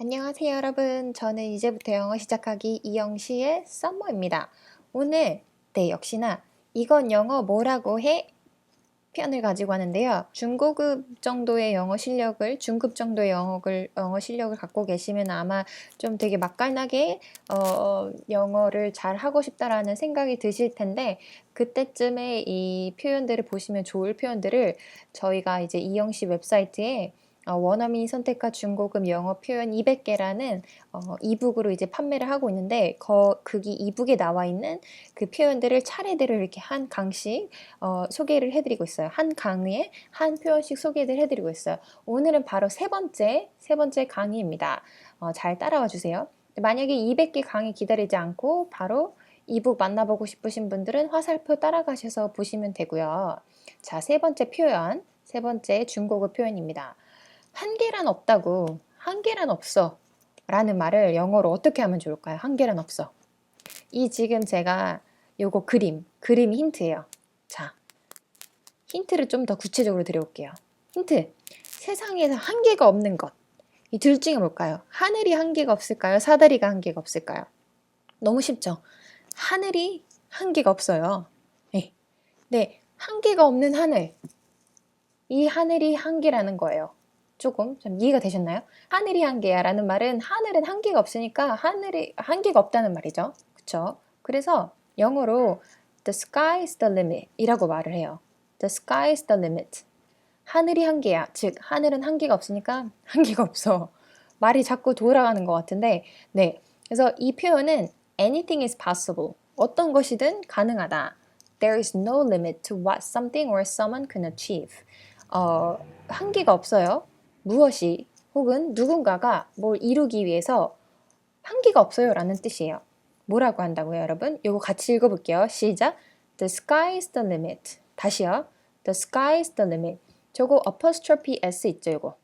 안녕하세요, 여러분. 저는 이제부터 영어 시작하기 이영시의 썸머입니다. 오늘, 네, 역시나 이건 영어 뭐라고 해? 표현을 가지고 하는데요. 중고급 정도의 영어 실력을, 중급 정도의 영어를, 영어 실력을 갖고 계시면 아마 좀 되게 맛깔나게, 어, 영어를 잘 하고 싶다라는 생각이 드실 텐데, 그때쯤에 이 표현들을 보시면 좋을 표현들을 저희가 이제 이영시 웹사이트에 어, 원어민 선택과 중고급 영어 표현 200개라는 어, 이북으로 이제 판매를 하고 있는데 거, 거기 이북에 나와 있는 그 표현들을 차례대로 이렇게 한 강씩 어, 소개를 해드리고 있어요. 한 강의에 한 표현씩 소개를 해드리고 있어요. 오늘은 바로 세 번째 세 번째 강의입니다. 어, 잘 따라와 주세요. 만약에 200개 강의 기다리지 않고 바로 이북 만나보고 싶으신 분들은 화살표 따라가셔서 보시면 되고요. 자, 세 번째 표현, 세 번째 중고급 표현입니다. 한계란 없다고 한계란 없어 라는 말을 영어로 어떻게 하면 좋을까요? 한계란 없어 이 지금 제가 요거 그림 그림 힌트예요 자 힌트를 좀 더 구체적으로 드려볼게요 힌트 세상에서 한계가 없는 것 이 둘 중에 뭘까요? 하늘이 한계가 없을까요? 사다리가 한계가 없을까요? 너무 쉽죠? 하늘이 한계가 없어요 네. 네, 한계가 없는 하늘 이 하늘이 한계라는 거예요 조금 좀 이해가 되셨나요? 하늘이 한계야 라는 말은 하늘은 한계가 없으니까 하늘이 한계가 없다는 말이죠. 그쵸? 그래서 영어로 the sky is the limit 이라고 말을 해요. the sky is the limit. 하늘이 한계야. 즉, 하늘은 한계가 없으니까 한계가 없어. 말이 자꾸 돌아가는 것 같은데, 네. 그래서 이 표현은 anything is possible. 어떤 것이든 가능하다. There is no limit to what something or someone can achieve. 어, 한계가 없어요. 무엇이 혹은 누군가가 뭘 이루기 위해서 한계가 없어요 라는 뜻이에요. 뭐라고 한다고요, 여러분? 이거 같이 읽어볼게요. 시작. The sky is the limit. 다시요. The sky is the limit. 저거 apostrophe s 있죠, 이거.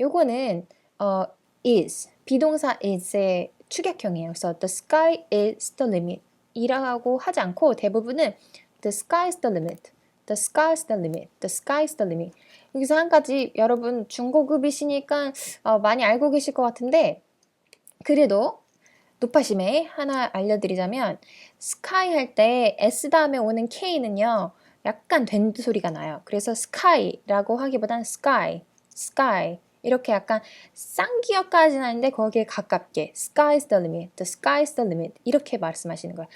요거는 어, is 비동사 is의 축약형이에요. 그래서 the sky is the limit 이라고 하지 않고 대부분은 the sky is the limit. The sky is the limit. The sky is the limit. 여기서 한 가지 여러분 중고급이시니까 어, 많이 알고 계실 것 같은데 그래도 높아심에 하나 알려드리자면 sky 할때 s 다음에 오는 k는요 약간 된 소리가 나요. 그래서 sky라고 하기보단 sky, sky 이렇게 약간 쌍기역까지는 아닌데 거기에 가깝게 sky is the limit, the sky is the limit 이렇게 말씀하시는 거예요.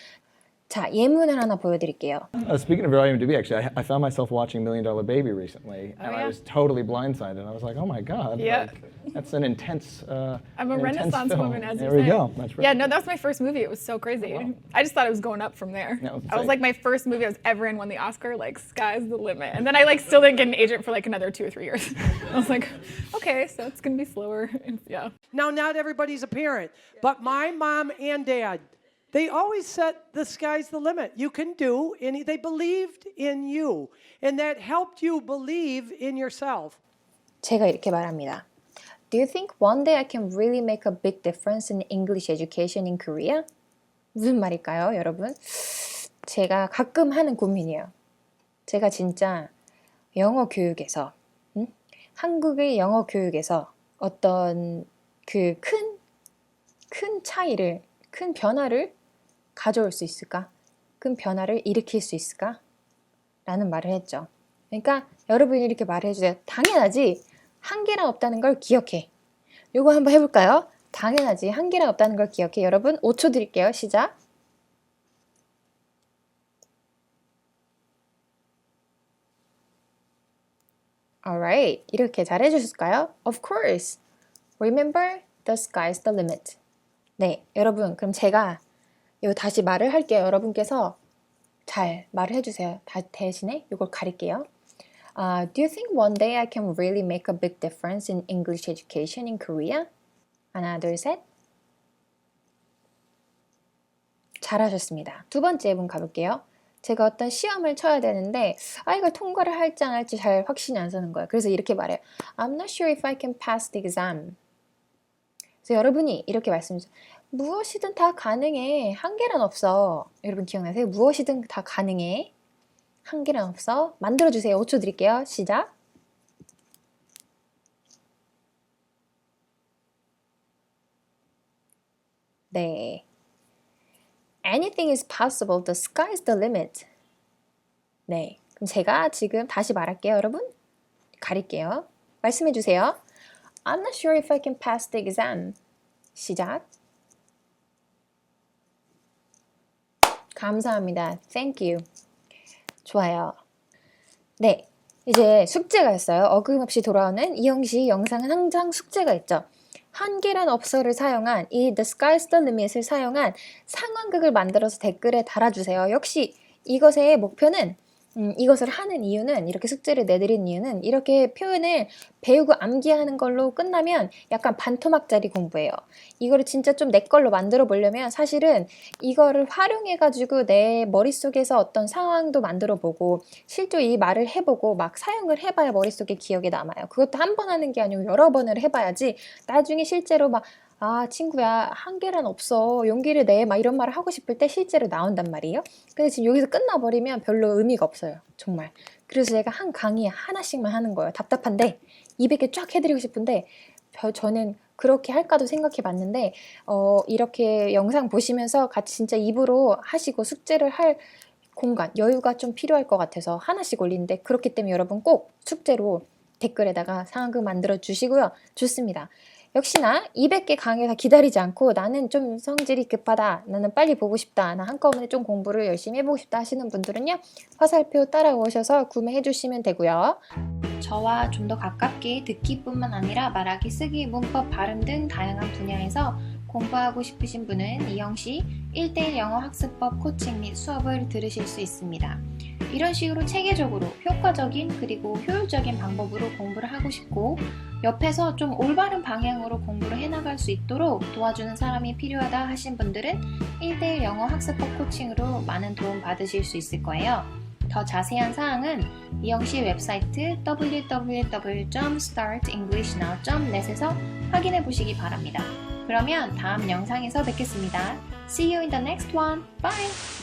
자, 예문을 하나 보여드릴게요. Uh, speaking of your IMDb, actually, I, I found myself watching Million Dollar Baby recently, and I yeah? was totally blindsided. I was like, "Oh my god, Yeah. like, that's an intense." Uh, I'm a an intense Renaissance film. woman, as there we you say. go. That's right. Yeah, no, that was my first movie. It was so crazy. I just thought it was going up from there. Yeah, I was same. like my first movie I was ever in won the Oscar. Like sky's the limit. And then I like still didn't get an agent for like another two or three years. I was like, okay, so it's gonna be slower. yeah. Now, not everybody's a parent, but my mom and dad, they always set the sky's the limit. You can do any, they believed in you, and that helped you believe in yourself. 제가 이렇게 말합니다. Do you think one day I can really make a big difference in English education in Korea? 무슨 말일까요, 여러분? 제가 가끔 하는 고민이에요. 제가 진짜 영어 교육에서, 음? 한국의 영어 교육에서 어떤 그 큰, 큰 차이를, 큰 변화를 가져올 수 있을까? 큰 변화를 일으킬 수 있을까? 라는 말을 했죠. 그러니까 여러분이 이렇게 말을 해주세요. 당연하지. 한계란 없다는 걸 기억해. 요거 한번 해볼까요? 당연하지. 한계란 없다는 걸 기억해. 여러분 5초 드릴게요. 시작. Alright. 이렇게 잘 해주실까요? Of course. Remember, the sky's the limit. 네, 여러분. 그럼 제가 요 다시 말을 할게요. 여러분께서 잘 말을 해주세요. 다 대신에 이걸 가릴게요. Uh, do you think one day I can really make a big difference in English education in Korea? 하나, 둘, 셋. 잘하셨습니다. 두 번째 분 가볼게요. 제가 어떤 시험을 쳐야 되는데 아 이걸 통과를 할지 안 할지 잘 확신이 안 서는 거예요. 그래서 이렇게 말해요. I'm not sure if I can pass the exam. 그래서 여러분이 이렇게 말씀해 주세요. 무엇이든 다 가능해. 한계란 없어. 여러분 기억나세요? 무엇이든 다 가능해. 한계란 없어. 만들어주세요. 5초 드릴게요. 시작. 네. Anything is possible. The sky is the limit. 네. 그럼 제가 지금 다시 말할게요, 여러분. 가릴게요. 말씀해 주세요. I'm not sure if I can pass the exam. 시작. 감사합니다. Thank you. 좋아요. 네. 이제 숙제가 있어요. 어김없이 돌아오는 이영시 영상은 항상 숙제가 있죠. 한계란 업소를 사용한 이 The Sky's the Limit을 사용한 상황극을 만들어서 댓글에 달아주세요. 역시 이것의 목표는 음, 이것을 하는 이유는 이렇게 숙제를 내드린 이유는 이렇게 표현을 배우고 암기하는 걸로 끝나면 약간 반토막짜리 공부예요. 이거를 진짜 좀 내 걸로 만들어 보려면 사실은 이거를 활용해 가지고 내 머릿속에서 어떤 상황도 만들어 보고 실제 이 말을 해보고 막 사용을 해봐야 머릿속에 기억에 남아요. 그것도 한 번 하는 게 아니고 여러 번을 해봐야지 나중에 실제로 막 아, 친구야, 한계란 없어. 용기를 내. 막 이런 말을 하고 싶을 때 실제로 나온단 말이에요. 근데 지금 여기서 끝나버리면 별로 의미가 없어요. 정말. 그래서 제가 한 강의에 하나씩만 하는 거예요. 답답한데, 200개 쫙 해드리고 싶은데, 저- 저는 그렇게 할까도 생각해 봤는데, 어, 이렇게 영상 보시면서 같이 진짜 입으로 하시고 숙제를 할 공간, 여유가 좀 필요할 것 같아서 하나씩 올리는데, 그렇기 때문에 여러분 꼭 숙제로 댓글에다가 상황극 만들어 주시고요. 좋습니다. 역시나 200개 강의가 기다리지 않고 나는 좀 성질이 급하다. 나는 빨리 보고 싶다. 나 한꺼번에 좀 공부를 열심히 해보고 싶다 하시는 분들은요. 화살표 따라오셔서 구매해 주시면 되고요. 저와 좀 더 가깝게 듣기뿐만 아니라 말하기, 쓰기, 문법, 발음 등 다양한 분야에서 공부하고 싶으신 분은 이영시 1대1 영어 학습법 코칭 및 수업을 들으실 수 있습니다. 이런 식으로 체계적으로 효과적인 그리고 효율적인 방법으로 공부를 하고 싶고 옆에서 좀 올바른 방향으로 공부를 해나갈 수 있도록 도와주는 사람이 필요하다 하신 분들은 1대1 영어 학습법 코칭으로 많은 도움 받으실 수 있을 거예요. 더 자세한 사항은 이영시 웹사이트 www.startenglishnow.net에서 확인해 보시기 바랍니다. 그러면 다음 영상에서 뵙겠습니다. See you in the next one. Bye!